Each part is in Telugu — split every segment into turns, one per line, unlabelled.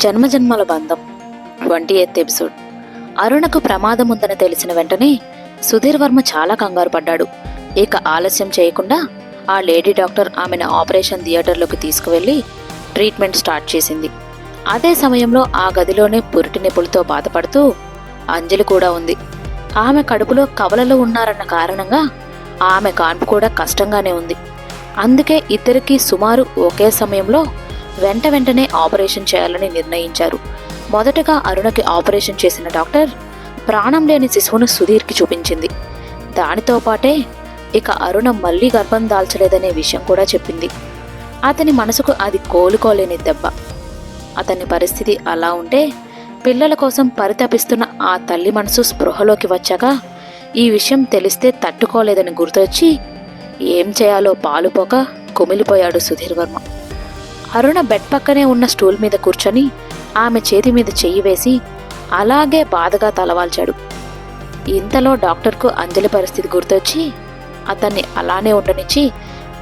జన్మజన్మల బంధం. Twenty eighth episode. అరుణకు ప్రమాదం ఉందని తెలిసిన వెంటనే సుధీర్ వర్మ చాలా కంగారు పడ్డాడు. ఇక ఆలస్యం చేయకుండా ఆ లేడీ డాక్టర్ ఆమెను ఆపరేషన్ థియేటర్లోకి తీసుకువెళ్ళి ట్రీట్మెంట్ స్టార్ట్ చేసింది. అదే సమయంలో ఆ గదిలోనే పురిటి నిపులతో బాధపడుతూ అంజలి కూడా ఉంది. ఆమె కడుపులో కవలలు ఉన్నారన్న కారణంగా ఆమె కాన్పు కూడా కష్టంగానే ఉంది. అందుకే ఇద్దరికీ సుమారు ఒకే సమయంలో వెంట వెంటనే ఆపరేషన్ చేయాలని నిర్ణయించారు. మొదటగా అరుణకి ఆపరేషన్ చేసిన డాక్టర్ ప్రాణం లేని శిశువును సుధీర్కి చూపించింది. దానితో పాటే ఇక అరుణ మళ్ళీ గర్భం దాల్చలేదనే విషయం కూడా చెప్పింది. అతని మనసుకు అది కోలుకోలేని దెబ్బ. అతని పరిస్థితి అలా ఉంటే పిల్లల కోసం పరితపిస్తున్న ఆ తల్లి మనసు స్పృహలోకి వచ్చాక ఈ విషయం తెలిస్తే తట్టుకోలేదని గుర్తొచ్చి ఏం చేయాలో పాలుపోక కుమిలిపోయాడు సుధీర్ వర్మ అరుణ బెడ్ పక్కనే ఉన్న స్టూల్ మీద కూర్చొని ఆమె చేతి మీద చెయ్యి వేసి అలాగే బాధగా తలవాల్చాడు. ఇంతలో డాక్టర్కు అంజలి పరిస్థితి గుర్తొచ్చి అతన్ని అలానే ఉండనిచ్చి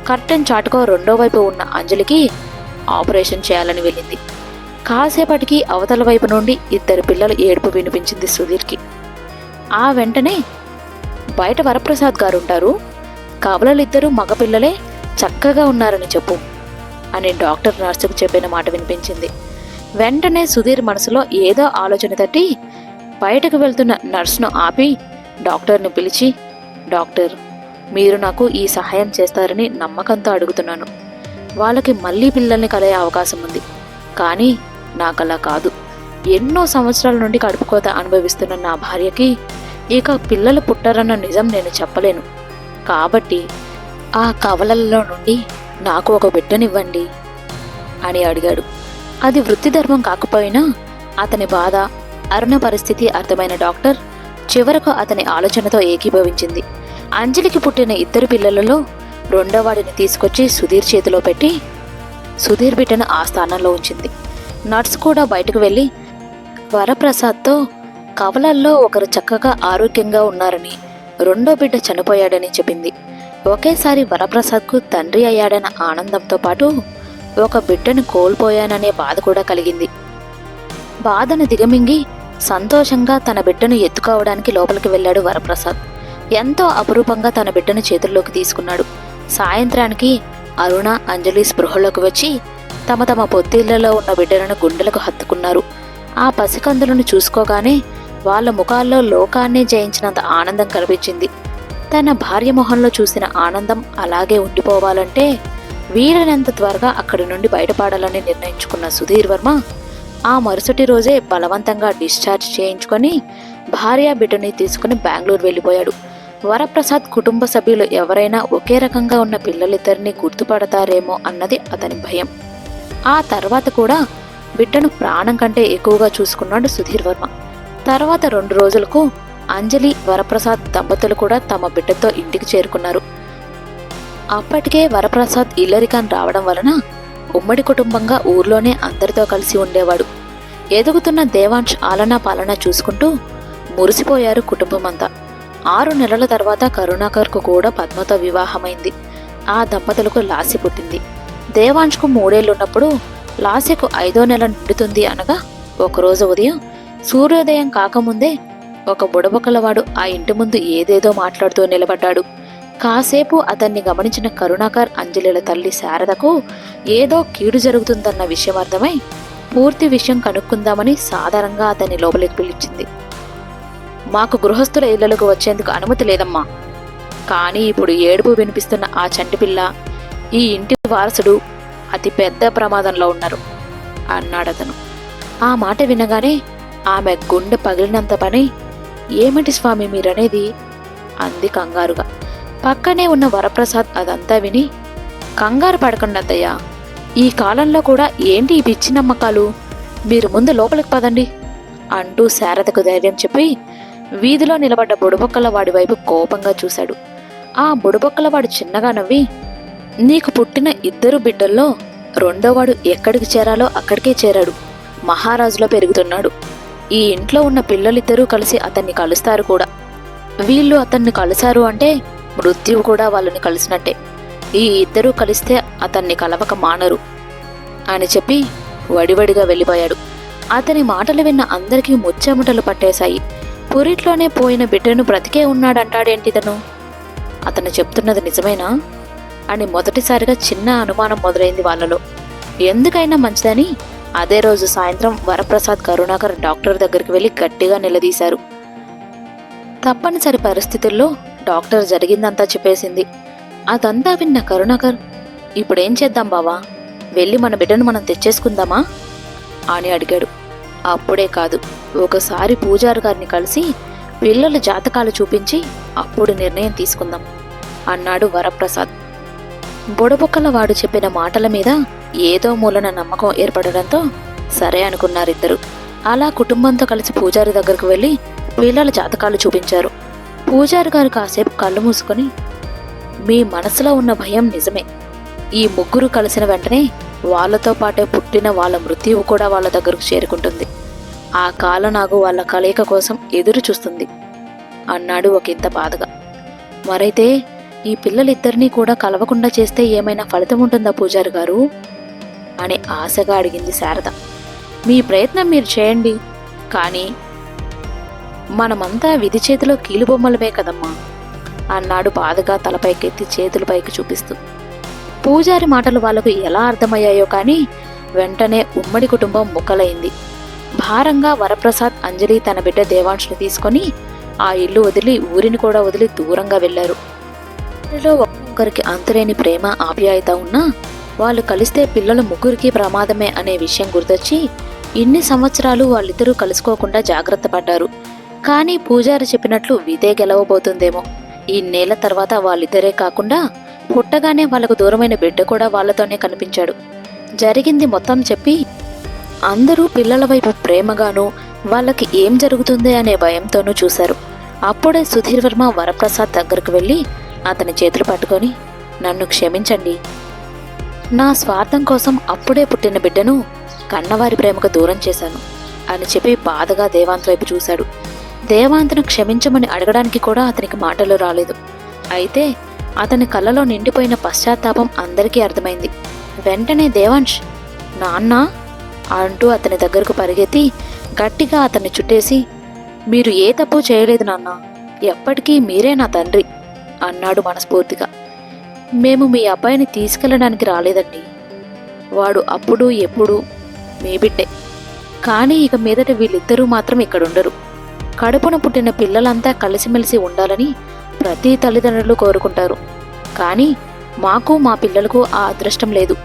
కర్టెన్ చాటుకో రెండో వైపు ఉన్న అంజలికి ఆపరేషన్ చేయాలని వెళ్ళింది. కాసేపటికి అవతల వైపు నుండి ఇద్దరు పిల్లలు ఏడుపు వినిపించింది సుధీర్కి. ఆ వెంటనే బయట వరప్రసాద్ గారుంటారు. కవలలిద్దరూ మగపిల్లలే చక్కగా ఉన్నారని చెప్పు. అని డాక్టర్ నర్సుకు చెప్పిన మాట వినిపించింది. వెంటనే సుధీర్ మనసులో ఏదో ఆలోచన తట్టి బయటకు వెళ్తున్న నర్సును ఆపి డాక్టర్ని పిలిచి డాక్టర్ మీరు నాకు ఈ సహాయం చేస్తారని నమ్మకంతో అడుగుతున్నాను. వాళ్ళకి మళ్ళీ పిల్లల్ని కలయే అవకాశం ఉంది. కానీ నాకలా కాదు. ఎన్నో సంవత్సరాల నుండి కడుపుకోత అనుభవిస్తున్న నా భార్యకి ఇక పిల్లలు పుట్టరన్న నిజం నేను చెప్పలేను. కాబట్టి ఆ కవలల్లో నుండి నాకు ఒక బిడ్డనివ్వండి అని అడిగాడు. అది వృత్తిధర్మం కాకపోయినా అతని బాధ అరుణ పరిస్థితి అర్థమైన డాక్టర్ చివరకు అతని ఆలోచనతో ఏకీభవించింది. అంజలికి పుట్టిన ఇద్దరు పిల్లలలో రెండోవాడిని తీసుకొచ్చి సుధీర్ చేతిలో పెట్టి సుధీర్ బిడ్డను ఆ స్థానంలో ఉంచింది. నర్స్ కూడా బయటకు వెళ్ళి వరప్రసాద్తో కవలల్లో ఒకరు చక్కగా ఆరోగ్యంగా ఉన్నారని రెండో బిడ్డ చనిపోయాడని చెప్పింది. ఒకేసారి వరప్రసాద్కు తండ్రి అయ్యాడన్న ఆనందంతో పాటు ఒక బిడ్డను కోల్పోయాననే బాధ కూడా కలిగింది. బాధను దిగమింగి సంతోషంగా తన బిడ్డను ఎత్తుకోవడానికి లోపలికి వెళ్ళాడు వరప్రసాద్. ఎంతో అపురూపంగా తన బిడ్డను చేతుల్లోకి తీసుకున్నాడు. సాయంత్రానికి అరుణ అంజలి స్పృహలోకి వచ్చి తమ తమ పొత్తిళ్ళలో ఉన్న బిడ్డలను గుండెలకు హత్తుకున్నారు. ఆ పసికందులను చూసుకోగానే వాళ్ళ ముఖాల్లో లోకాన్నే జయించినంత ఆనందం కనిపించింది. తన భార్య మొహంలో చూసిన ఆనందం అలాగే ఉండిపోవాలంటే వీలైనంత త్వరగా అక్కడి నుండి బయటపడాలని నిర్ణయించుకున్న సుధీర్ వర్మ ఆ మరుసటి రోజే బలవంతంగా డిశ్చార్జ్ చేయించుకొని భార్య బిడ్డని తీసుకుని బెంగళూరు వెళ్ళిపోయాడు. వరప్రసాద్ కుటుంబ సభ్యులు ఎవరైనా ఒకే రకంగా ఉన్న పిల్లలిద్దరినీ గుర్తుపడతారేమో అన్నది అతని భయం. ఆ తర్వాత కూడా బిడ్డను ప్రాణం కంటే ఎక్కువగా చూసుకున్నాడు సుధీర్ వర్మ. తర్వాత రెండు రోజులకు అంజలి వరప్రసాద్ దంపతులు కూడా తమ బిడ్డతో ఇంటికి చేరుకున్నారు. అప్పటికే వరప్రసాద్ ఇల్లరికాన్ రావడం వలన ఉమ్మడి కుటుంబంగా ఊర్లోనే అందరితో కలిసి ఉండేవాడు. ఎదుగుతున్న దేవాంశ్ ఆలనా పాలన చూసుకుంటూ మురిసిపోయారు కుటుంబమంతా. ఆరు నెలల తర్వాత కరుణాకర్కు కూడా పద్మతో వివాహమైంది. ఆ దంపతులకు లాసి పుట్టింది. దేవాంష్కు మూడేళ్ళున్నప్పుడు లాసికు ఐదో నెల నిండుతుంది అనగా ఒకరోజు ఉదయం సూర్యోదయం కాకముందే ఒక బుడబొక్కలవాడు ఆ ఇంటి ముందు ఏదేదో మాట్లాడుతూ నిలబడ్డాడు. కాసేపు అతన్ని గమనించిన కరుణాకర్ అంజలిల తల్లి శారదకు ఏదో కీడు జరుగుతుందన్న విషయం అర్థమై పూర్తి విషయం కనుక్కుందామని సాధారణంగా అతన్ని లోపలికి పిలిచింది. మాకు గృహస్థుల ఇళ్ళకు వచ్చేందుకు అనుమతి లేదమ్మా. కానీ ఇప్పుడు ఏడుపు వినిపిస్తున్న ఆ చంటిపిల్ల ఈ ఇంటి వారసుడు అతి పెద్ద ప్రమాదంలో ఉన్నారు అన్నాడతను. ఆ మాట వినగానే ఆమె గుండె పగిలినంత పని ఏమిటి స్వామి మీరనేది? అంది కంగారుగా. పక్కనే ఉన్న వరప్రసాద్ అదంతా విని కంగారు పడకండి అత్తయ్య ఈ కాలంలో కూడా ఏంటి ఈ పిచ్చి నమ్మకాలు? మీరు ముందు లోపలికి పదండి అంటూ శారదకు ధైర్యం చెప్పి వీధిలో నిలబడ్డ బుడబొక్కల వాడి వైపు కోపంగా చూశాడు. ఆ బుడబొక్కల వాడు చిన్నగా నవ్వి నీకు పుట్టిన ఇద్దరు బిడ్డల్లో రెండోవాడు ఎక్కడికి చేరాలో అక్కడికే చేరాడు. మహారాజులో పెరుగుతున్నాడు. ఈ ఇంట్లో ఉన్న పిల్లలిద్దరూ కలిసి అతన్ని కలుస్తారు కూడా. వీళ్ళు అతన్ని కలిశారు అంటే మృత్యువు కూడా వాళ్ళని కలిసినట్టే. ఈ ఇద్దరూ కలిస్తే అతన్ని కలవక మానరు అని చెప్పి వడివడిగా వెళ్ళిపోయాడు. అతని మాటలు విన్న అందరికీ ముచ్చెమటలు పట్టేశాయి. పురిట్లోనే పోయిన బిడ్డను బ్రతికే ఉన్నాడంటాడేంటితను అతను చెప్తున్నది నిజమేనా? అని మొదటిసారిగా చిన్న అనుమానం మొదలైంది వాళ్ళలో. ఎందుకైనా మంచిదని అదే రోజు సాయంత్రం వరప్రసాద్ కరుణాకర్ డాక్టర్ దగ్గరికి వెళ్ళి గట్టిగా నిలదీశారు. తప్పనిసరి పరిస్థితుల్లో డాక్టర్ జరిగిందంతా చెప్పేసింది. అదంతా విన్న కరుణాకర్ ఇప్పుడేం చేద్దాం బావా? వెళ్ళి మన బిడ్డను మనం తెచ్చేసుకుందామా? అని అడిగాడు. అప్పుడే కాదు. ఒకసారి పూజారి గారిని కలిసి పిల్లల జాతకాలు చూపించి అప్పుడు నిర్ణయం తీసుకుందాం అన్నాడు వరప్రసాద్. బుడబుక్కల వాడు చెప్పిన మాటల మీద ఏదో మూలన నమ్మకం ఏర్పడడంతో సరే అనుకున్నారిద్దరు. అలా కుటుంబంతో కలిసి పూజారి దగ్గరకు వెళ్ళి పిల్లల జాతకాలు చూపించారు. పూజారి గారు కాసేపు కళ్ళు మూసుకొని మీ మనసులో ఉన్న భయం నిజమే. ఈ ముగ్గురు కలిసిన వెంటనే వాళ్ళతో పాటే పుట్టిన వాళ్ళ మృత్యువు కూడా వాళ్ళ దగ్గరకు చేరుకుంటుంది. ఆ కాలనాగు వాళ్ళ కలయిక కోసం ఎదురు చూస్తుంది. అన్నాడు ఒక ఇంత బాధగా. మరైతే ఈ పిల్లలిద్దరినీ కూడా కలవకుండా చేస్తే ఏమైనా ఫలితం ఉంటుందా పూజారి గారు? అని ఆశగా అడిగింది శారద. మీ ప్రయత్నం మీరు చేయండి కానీ మనమంతా విధి చేతిలో కీలుబొమ్మలమే కదమ్మా అన్నాడు బాధగా తలపైకెత్తి చేతులపైకి చూపిస్తూ. పూజారి మాటలు వాళ్ళకు ఎలా అర్థమయ్యాయో కానీ వెంటనే ఉమ్మడి కుటుంబం ముక్కలైంది. భారంగా వరప్రసాద్ అంజలి తన బిడ్డ దేవాంశుని తీసుకొని ఆ ఇల్లు వదిలి ఊరిని కూడా వదిలి దూరంగా వెళ్ళారు వారిలో ఒక్కొక్కరికి అంతులేని ప్రేమ ఆప్యాయత ఉన్నా వాళ్ళు కలిస్తే పిల్లలు ముగ్గురికి ప్రమాదమే అనే విషయం గుర్తొచ్చి ఇన్ని సంవత్సరాలు వాళ్ళిద్దరూ కలుసుకోకుండా జాగ్రత్త పడ్డారు. కానీ పూజారి చెప్పినట్లు విదే గెలవబోతుందేమో. ఈ నేల తర్వాత వాళ్ళిద్దరే కాకుండా పుట్టగానే వాళ్ళకు దూరమైన బిడ్డ కూడా వాళ్ళతోనే కనిపించాడు. జరిగింది మొత్తం చెప్పి అందరూ పిల్లల వైపు ప్రేమగానూ వాళ్ళకి ఏం జరుగుతుంది అనే భయంతోనూ చూశారు. అప్పుడే సుధీర్ వర్మ వరప్రసాద్ దగ్గరకు వెళ్ళి అతని చేతులు పట్టుకొని నన్ను క్షమించండి. నా స్వార్థం కోసం అప్పుడే పుట్టిన బిడ్డను కన్నవారి ప్రేమకు దూరం చేశాను అని చెప్పి బాధగా దేవాంత్ వైపు చూశాడు. దేవాంత్ను క్షమించమని అడగడానికి కూడా అతనికి మాటలు రాలేదు. అయితే అతని కళ్ళలో నిండిపోయిన పశ్చాత్తాపం అందరికీ అర్థమైంది. వెంటనే దేవాంష్ నాన్నా అంటూ అతని దగ్గరకు పరిగెత్తి గట్టిగా అతన్ని చుట్టేసి మీరు ఏ తప్పు చేయలేదు నాన్న. ఎప్పటికీ మీరే నా తండ్రి. అన్నాడు మనస్ఫూర్తిగా. మేము మీ అబ్బాయిని తీసుకెళ్ళడానికి రాలేదండి. వాడు అప్పుడు ఎప్పుడు మీ బిడ్డే. కానీ ఇక మీదట వీళ్ళిద్దరూ మాత్రం ఇక్కడుండరు. కడుపున పుట్టిన పిల్లలంతా కలిసిమెలిసి ఉండాలని ప్రతి తల్లిదండ్రులు కోరుకుంటారు. కానీ మాకు మా పిల్లలకు ఆ అదృష్టం లేదు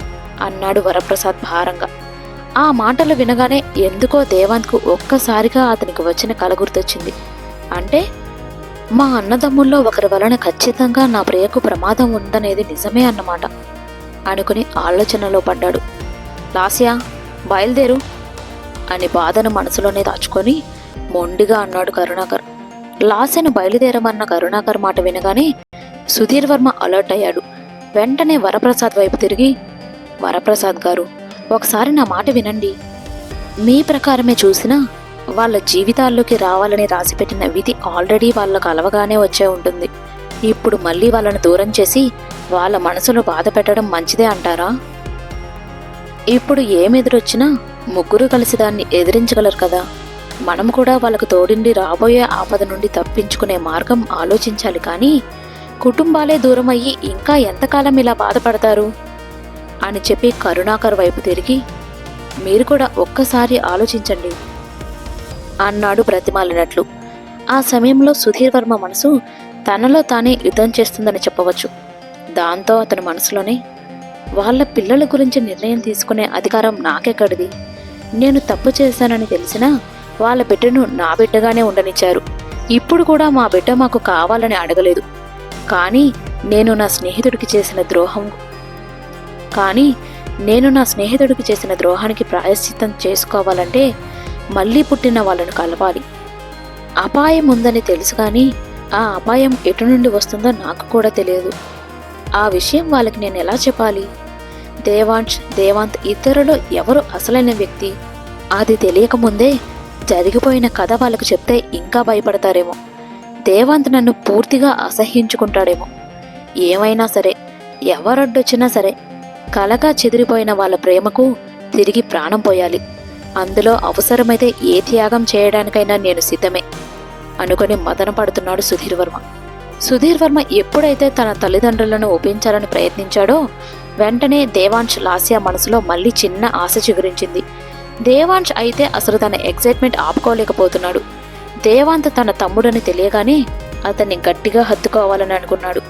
అన్నాడు వరప్రసాద్ భారంగా. ఆ మాటలు వినగానే ఎందుకో దేవాంత్కు ఒక్కసారిగా అతనికి వచ్చిన కల గుర్తొచ్చింది. అంటే మా అన్నదమ్ముల్లో ఒకరి వలన ఖచ్చితంగా నా ప్రియకు ప్రమాదం ఉందనేది నిజమే అన్నమాట. అనుకుని ఆలోచనలో పడ్డాడు. లాస్యా బయలుదేరు అని బాధను మనసులోనే దాచుకొని మొండిగా అన్నాడు కరుణాకర్. లాస్యను బయలుదేరమన్న కరుణాకర్ మాట వినగానే సుధీర్ వర్మ అలర్ట్ అయ్యాడు. వెంటనే వరప్రసాద్ వైపు తిరిగి వరప్రసాద్ గారు ఒకసారి నా మాట వినండి. మీ ప్రకారమే చూసినా వాళ్ళ జీవితాల్లోకి రావాలని రాసిపెట్టిన విధి ఆల్రెడీ వాళ్ళకు అలవగానే వచ్చే ఉంటుంది. ఇప్పుడు మళ్ళీ వాళ్ళను దూరం చేసి వాళ్ళ మనసులో బాధ పెట్టడం మంచిదే అంటారా? ఇప్పుడు ఏమెదురొచ్చినా ముగ్గురు కలిసి దాన్ని ఎదిరించగలరు కదా. మనం కూడా వాళ్ళకు తోడిండి రాబోయే ఆపద నుండి తప్పించుకునే మార్గం ఆలోచించాలి కానీ కుటుంబాలే దూరం అయ్యి ఇంకా ఎంతకాలం ఇలా బాధపడతారు? అని చెప్పి కరుణాకర్ వైపు తిరిగి మీరు కూడా ఒక్కసారి ఆలోచించండి. అన్నాడు బ్రతిమాలినట్లు ఆ సమయంలో సుధీర్ వర్మ మనసు తనలో తానే యుద్ధం చేస్తుందని చెప్పవచ్చు. దాంతో అతని మనసులోనే వాళ్ళ పిల్లల గురించి నిర్ణయం తీసుకునే అధికారం నాకెక్కడిది? నేను తప్పు చేశానని తెలిసినా వాళ్ళ బిడ్డను నా బిడ్డగానే ఉండనిచ్చారు. ఇప్పుడు కూడా మా బిడ్డ మాకు కావాలని అడగలేదు. కానీ నేను నా స్నేహితుడికి చేసిన ద్రోహం కానీ నేను నా స్నేహితుడికి చేసిన ద్రోహానికి ప్రాయశ్చిత్తం చేసుకోవాలంటే మళ్ళీ పుట్టిన వాళ్ళను కలవాలి. అపాయం ఉందని తెలుసు కానీ ఆ అపాయం ఎటు నుండి వస్తుందో నాకు కూడా తెలియదు. ఆ విషయం వాళ్ళకి నేను ఎలా చెప్పాలి? దేవాంష్ దేవాంత్ ఇద్దరులో ఎవరు అసలైన వ్యక్తి? అది తెలియకముందే జరిగిపోయిన కథ వాళ్ళకు చెప్తే ఇంకా భయపడతారేమో. దేవాంత్ నన్ను పూర్తిగా అసహ్యించుకుంటాడేమో ఏమైనా సరే ఎవరడ్డొచ్చినా సరే కలగా చెదిరిపోయిన వాళ్ళ ప్రేమకు తిరిగి ప్రాణం పోయాలి. అందులో అవసరమైతే ఏ త్యాగం చేయడానికైనా నేను సిద్ధమే అనుకొని మదన పడుతున్నాడు సుధీర్ వర్మ. సుధీర్ వర్మ ఎప్పుడైతే తన తల్లిదండ్రులను ఒప్పించాలని ప్రయత్నించాడో వెంటనే దేవాంశ్ లాస్య మనసులో మళ్ళీ చిన్న ఆశ చిగురించింది. దేవాంశ్ అయితే అసలు తన ఎగ్జైట్మెంట్ ఆపుకోలేకపోతున్నాడు. దేవాంత్ తన తమ్ముడని తెలియగానే అతన్ని గట్టిగా హత్తుకోవాలని అనుకున్నాడు.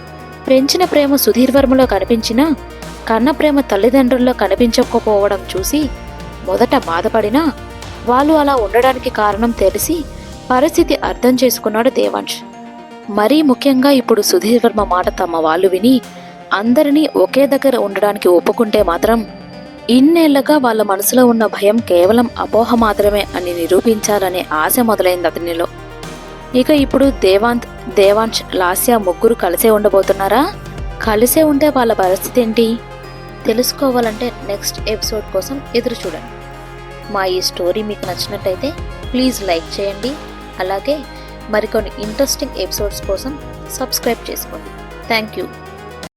పెంచిన ప్రేమ సుధీర్ వర్మలో కనిపించినా కన్న ప్రేమ తల్లిదండ్రుల్లో కనిపించకపోవడం చూసి మొదట బాధపడినా వాళ్ళు అలా ఉండడానికి కారణం తెలిసి పరిస్థితి అర్థం చేసుకున్నాడు దేవాంశ్. మరీ ముఖ్యంగా ఇప్పుడు సుధీర్ వర్మ మాట తమ వాళ్ళు విని అందరినీ ఒకే దగ్గర ఉండడానికి ఒప్పుకుంటే మాత్రం ఇన్నేళ్ళగా వాళ్ళ మనసులో ఉన్న భయం కేవలం అపోహ మాత్రమే అని నిరూపించాలనే ఆశ మొదలైంది అతనిలో. ఇక ఇప్పుడు దేవాంత్ దేవాంశ్ లాస్య ముగ్గురు కలిసే ఉండబోతున్నారా? కలిసే ఉంటే వాళ్ళ పరిస్థితి ఏంటి? తెలుసుకోవాలంటే నెక్స్ట్ ఎపిసోడ్ కోసం ఎదురు చూడండి. మా ఈ స్టోరీ మీకు నచ్చినట్టయితే ప్లీజ్ లైక్ చేయండి. అలాగే మరికొన్ని ఇంట్రెస్టింగ్ ఎపిసోడ్స్ కోసం సబ్స్క్రైబ్ చేసుకోండి. Thank you.